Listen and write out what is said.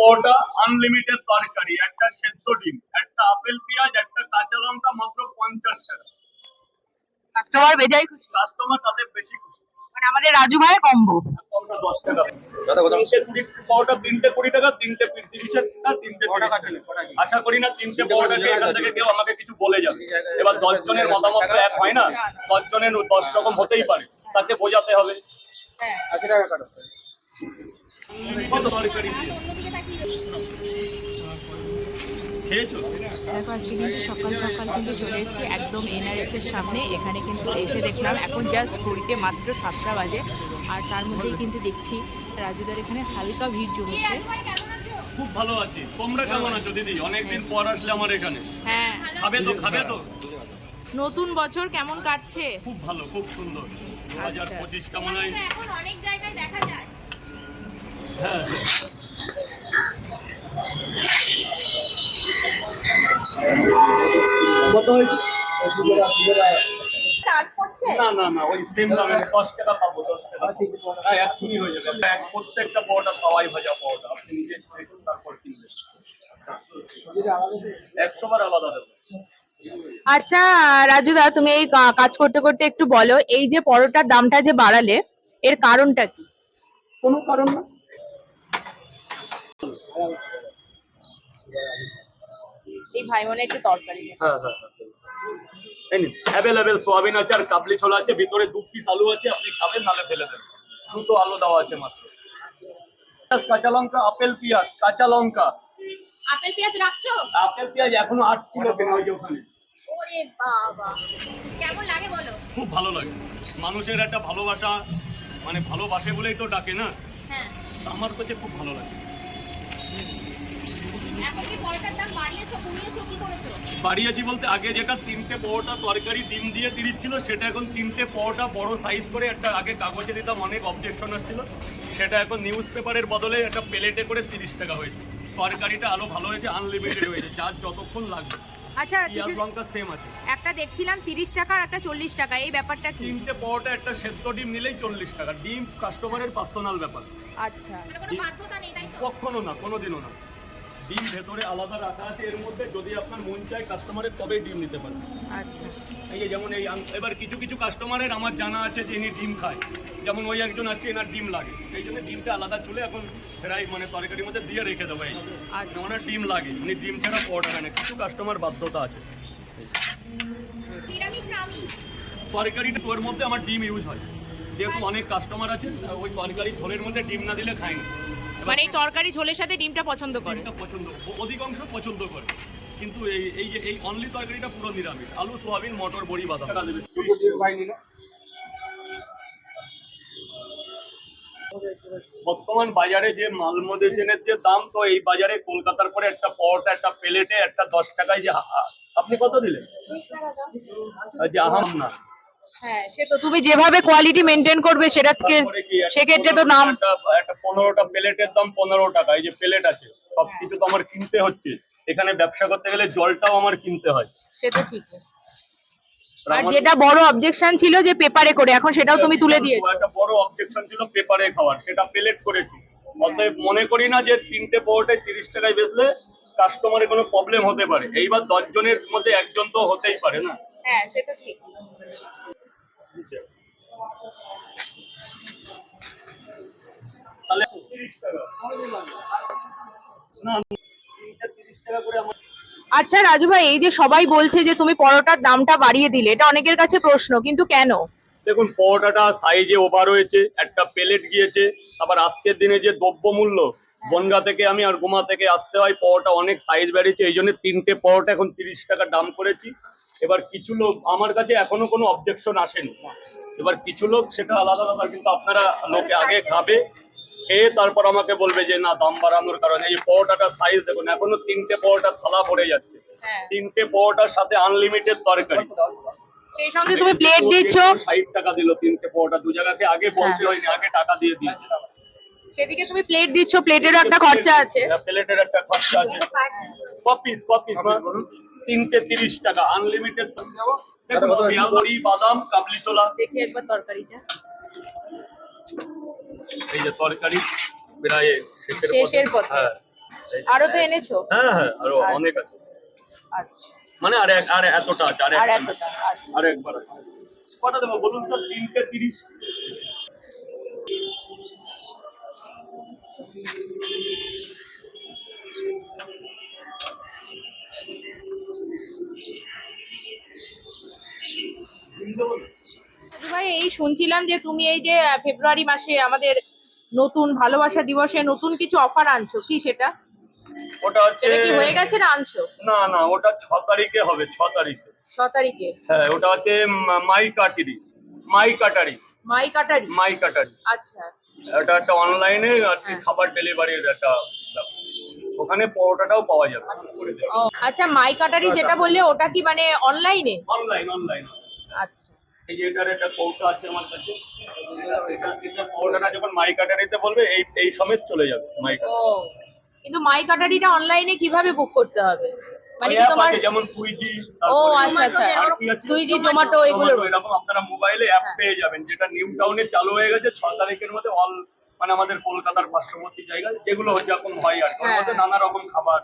পরোটা unlimited তরকারি একটা সেদ্ধ ডিম একটা আপেল পেঁয়াজ একটা কাঁচা লঙ্কা মাত্র পঞ্চাশ টাকা। কাস্টমার বেজাই খুশি। কাস্টমার তাদের বেশি খুশি। মানে আমাদের রাজু ভাইয়ের কম্বো কমটা দশ টাকা। তিনটে কুড়ি তিনটে কুড়ি টাকা তিনটে তিরিশের টাকা তিনটে আশা করি না তিনটে পরোটা এখান থেকে কেউ আমাকে কিছু বলে যাবে। এবার দশ জনের মতামত তো এক হয় না? দশ জনের দশ রকম হতেই পারে। তাকে বোঝাতে হবে। হ্যাঁ। দেখো আজকে কিন্তু সকাল সকাল কিন্তু চলে এসেছি একদম এনআরএস এর সামনে। এখানে কিন্তু এসে দেখলাম এখন জাস্ট ঘড়িতে মাত্র সাতটা বাজে। আর তার মধ্যেই কিন্তু দেখছি রাজুদার এখানে হালকা ভিড় জমেছে। খুব ভালো আছি। তোমরা কেমন আছো দিদি? অনেকদিন পর আসলে আমার এখানে। হ্যাঁ। খাবে তো খাবে তো? নতুন বছর কেমন কাটছে? খুব ভালো খুব সুন্দর। দু হাজার আচ্ছা। পঁচিশ কেমন হয় এখন অনেক জায়গায় দেখা যায়। হ্যাঁ। না না না ওই সেম দামে দশ টাকা পাবো দশ টাকা হ্যাঁ এক্ষুনি হয়ে যাবে। এক প্রত্যেকটা পাওয়াটা পাওয়াই ভাজা পাওয়াটা আপনি নিজে দেখুন তারপর কিনবেন। একশো বার আলাদা দেবো। আচ্ছা রাজুদা তুমি এই কাজ করতে করতে একটু বলো এই যে পরোটার দামটা যে বাড়ালে এর কারণটা কি? কোনো কারণ না। এই ভাই মনে একটু তরকারি। হ্যাঁ হ্যাঁ অ্যাভেলেবেল সোয়াবিন আছে আর কাবলি ছোলা আছে ভিতরে দু পিস আলু আছে আপনি খাবেন নালে ফেলে দেবেন। দুটো আলু দেওয়া আছে মাত্র। কাঁচা লঙ্কা আপেল পেঁয়াজ কাঁচা লঙ্কা। আপেল পেঁয়াজ রাখছো? আপেল পেঁয়াজ এখনও আট কিলো কেনা ওই যে ওখানে। ওরে বাবা। কেমন লাগে বলো? খুব ভালো লাগে। মানুষের একটা ভালোবাসা মানে ভালোবাসে বলেই তো ডাকে না? হ্যাঁ। আমার কাছে খুব ভালো লাগে এখন কি পরোটার দাম বাড়িয়েছো বলতে আগে যেটা তিনটে পরোটা তরকারি ডিম দিয়ে তিরিশ ছিল সেটা এখন তিনটে পরোটা বড় সাইজ করে একটা আগে কাগজে দিতাম, অনেক অবজেকশন আসছিল। সেটা এখন নিউজ পেপারের বদলে একটা প্লেটে করে তিরিশ টাকা হয়েছে। তরকারিটা আরও ভালো হয়েছে আনলিমিটেড হয়েছে, যার যতক্ষণ লাগবে। আচ্ছা কিছু লঙ্কা সেম আছে। একটা দেখছিলাম তিরিশ টাকা আর একটা চল্লিশ টাকা এই ব্যাপারটা কি? তিনটে পরোটা একটা সেদ্ধ ডিম নিলেই চল্লিশ টাকা। ডিম কাস্টমারের পার্সোনাল ব্যাপার। আচ্ছা। মানে কোনো বাধ্যতা নেই তাই তো? কখনো না কোনোদিনও না। ডিম ভেতরে আলাদা রাখা আছে এর মধ্যে যদি আপনার মন চায় কাস্টমারের তবেই ডিম নিতে পারেন। আচ্ছা। এই যে যেমন এই এবার কিছু কিছু কাস্টমারের আমার জানা আছে যে ইনি ডিম খায়। যেমন ওই একজন আছে এনার ডিম লাগে। এই জন্য ডিমটা আলাদা চলে এখন ফ্রাই মানে তরকারির মধ্যে দিয়ে রেখে দেবো এই। আচ্ছা। ওনার ডিম লাগে উনি ডিম ছাড়া পরোটা খায় না কিছু কাস্টমার বাধ্যতা আছে। তরকারিটা ওর মধ্যে আমার ডিম ইউজ হয়। যেহেতু অনেক কাস্টমার আছে ওই তরকারি ঝোলের মধ্যে ডিম না দিলে খায় না। এবার মানে এই তরকারি ঝোলের সাথে ডিমটা পছন্দ করে? ডিমটা পছন্দ ও- অধিকাংশ পছন্দ করে। কিন্তু এই এই যে এই অনলি তরকারিটা পুরো নিরামিষ। আলু সোয়াবিন মটর বড়ি বাদাম। বর্তমান বাজারে যে মাল মালমোদেশনের যে দাম তো এই বাজারে কলকাতার পরে একটা পরোটা একটা প্লেটে একটা দশ টাকায় যে আপনি কত দিলেন? যে আহাম না। হ্যাঁ সে তো তুমি যেভাবে কোয়ালিটি মেনটেন করবে সেটা সেক্ষেত্রে তো দাম একটা পনেরোটা প্লেটের দাম পনেরো টাকা এই যে প্লেট আছে সবকিছু তো আমার কিনতে হচ্ছে। এখানে ব্যবসা করতে গেলে জলটাও আমার কিনতে হয়। সে তো ঠিক আর যেটা বড় অবজেকশন ছিল যে পেপারে করে এখন সেটাও তুমি তুলে দিয়েছ। একটা বড় অবজেকশন ছিল পেপারে খাওয়ার সেটা প্লেট করেছি। অতএব মনে করি না যে তিনটে পরোটায় তিরিশ টাকায় বেচলে কাস্টমারের কোনো প্রবলেম হতে পারে। এইবার দশ জনের মধ্যে একজন তো হতেই পারে না। হ্যাঁ সে তো ঠিক। তাহলে তিরিশ টাকা। না তিরিশ টাকা করে আমার আচ্ছা রাজু ভাই, এই যে সবাই বলছে যে তুমি পরোটার দামটা বাড়িয়ে দিলে, এটা অনেকের কাছে প্রশ্ন, কিন্তু কেন? দেখুন, পরোটাটা সাইজে ওভার হয়েছে, একটা প্লেট গিয়েছে, আবার আজকের দিনে যে দ্রব্যমূল্য, বনগা থেকে আমি আর গোমা থেকে আসতে হয়, পরোটা অনেক সাইজ বেড়েছে এই জন্য তিনটে পরোটা এখন তিরিশ টাকা দাম করেছি। এবার কিছু লোক, আমার কাছে এখনও কোনো অবজেকশন আসেনি। এবার কিছু লোক সেটা আলাদা আলাদা কিন্তু আপনারা লোকে আগে খাবে। খেয়ে তারপর আমাকে বলবে যে না দাম বাড়ানোর কারণে এই পরোটাটার সাইজ দেখুন এখনও তিনটে পরোটা থালা ভরে যাচ্ছে। হ্যাঁ। তিনটে পরোটার সাথে আনলিমিটেড তরকারি। সেই সঙ্গে তুমি প্লেট দিচ্ছ। ষাট টাকা দিল তিনটে পরোটা। দু জায়গাকে আগে বলতে হয়নি আগে টাকা দিয়ে দিয়েছে। সেদিকে তুমি প্লেট দিচ্ছ প্লেটেরও একটা খরচা আছে। প্লেটের একটা খরচা আছে। কপিস কপিস তিনটে তিরিশ টাকা আনলিমিটেড বড়ি বাদাম কাবলি ছোলা। দেখি একবার তরকারিটা। এই যে তরকারি প্রায় শেষের শেষের পথে। হ্যাঁ। আরও তো এনেছো? হ্যাঁ হ্যাঁ আরও আচ্ছা। অনেক আছে। আচ্ছা। মানে আর আর এতটা আছে আর এতটা আচ্ছা। আর একবার। কটা দেবো বলুন স্যার? তিনটে তিরিশ। রাজু ভাই এই শুনছিলাম যে তুমি এই যে ফেব্রুয়ারি মাসে আমাদের নতুন ভালোবাসা দিবসে নতুন কিছু অফার আনছো। কি সেটা? ওটা হচ্ছে কি হয়ে গেছে না আনছো? না না ওটা ছ তারিখে হবে ছ তারিখে। ছ তারিখে? হ্যাঁ ওটা হচ্ছে মাই কাটারি মাই কাটারি। মাই কাটারি? মাই কাটারি। আচ্ছা। এটা একটা অনলাইনে হ্যাঁ। খাবার ডেলিভারির একটা ওখানে পরোটাটাও পাওয়া যাবে। আচ্ছা মাই কাটারি যেটা বললে ওটা কি মানে অনলাইনে অনলাইন অনলাইন আচ্ছা। এই যে এটার একটা কৌটা আছে আমার কাছে এটা এটা যখন মাই কাটারিতে বলবে এই এই সমেত চলে যাবে মাই কিন্তু মাই কাটারিটা অনলাইনে কীভাবে বুক করতে হবে? মানে কি তোমার যেমন সুইগি ও আচ্ছা আচ্ছা। সুইগি জোম্যাটো এগুলো এরকম আপনারা মোবাইলে অ্যাপ। পেয়ে যাবেন যেটা নিউ টাউনে চালু হয়ে গেছে ছ তারিখের মধ্যে অল মানে আমাদের কলকাতার পার্শ্ববর্তী জায়গা যেগুলো যেরকম হয় আর কি হ্যাঁ। নানা রকম খাবার।